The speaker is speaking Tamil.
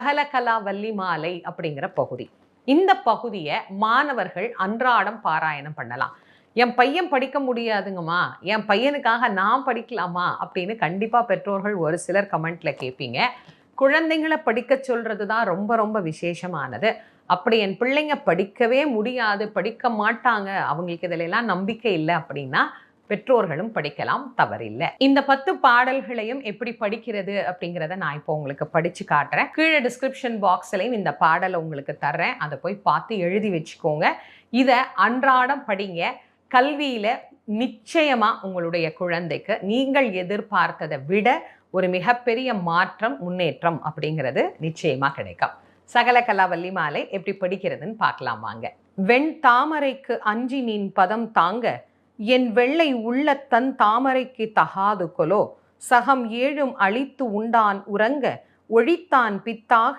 அகலகலா வள்ளி மாலை அப்படிங்கிற பகுதி. இந்த பகுதியை மாணவர்கள் அன்றாடம் பாராயணம் பண்ணலாம். என் பையன் படிக்க முடியாதுங்கம்மா. என் பையனுக்காக நான் படிக்கலாமா அப்படின்னு கண்டிப்பாக பெற்றோர்கள் ஒரு சிலர் கமெண்ட்ல கேட்பீங்க. குழந்தைங்களை படிக்க சொல்கிறது தான் ரொம்ப ரொம்ப விசேஷமானது. அப்படி என் பிள்ளைங்க படிக்கவே முடியாது படிக்க மாட்டாங்க. அவங்களுக்கு இதுல எல்லாம் நம்பிக்கை இல்லை அப்படின்னா பெற்றோர்களும் படிக்கலாம் தவறில்லை. இந்த பத்து பாடல்களையும் எப்படி படிக்கிறது அப்படிங்கிறத நான் இப்போ உங்களுக்கு படிச்சு காட்டுறேன். கீழே டிஸ்கிரிப்ஷன் பாக்ஸ்லையும் இந்த பாடலை உங்களுக்கு தர்றேன். அதை போய் பார்த்து எழுதி வச்சுக்கோங்க. இதை அன்றாடம் படிங்க. கல்வியில நிச்சயமா உங்களுடைய குழந்தைக்கு நீங்கள் எதிர்பார்த்ததை விட ஒரு மிகப்பெரிய மாற்றம் முன்னேற்றம் அப்படிங்கிறது நிச்சயமா கிடைக்கும். சகல கலாவல்லி மாலை எப்படி படிக்கிறதுன்னு பார்க்கலாம் வாங்க. வெண் தாமரைக்கு அஞ்சி நீன் பதம் தாங்க என் வெள்ளை உள்ளத்தன் தன் தாமரைக்கு தகாது கொலோ. சகம் ஏழும் அழித்து உண்டான் உறங்க ஒழித்தான் பித்தாக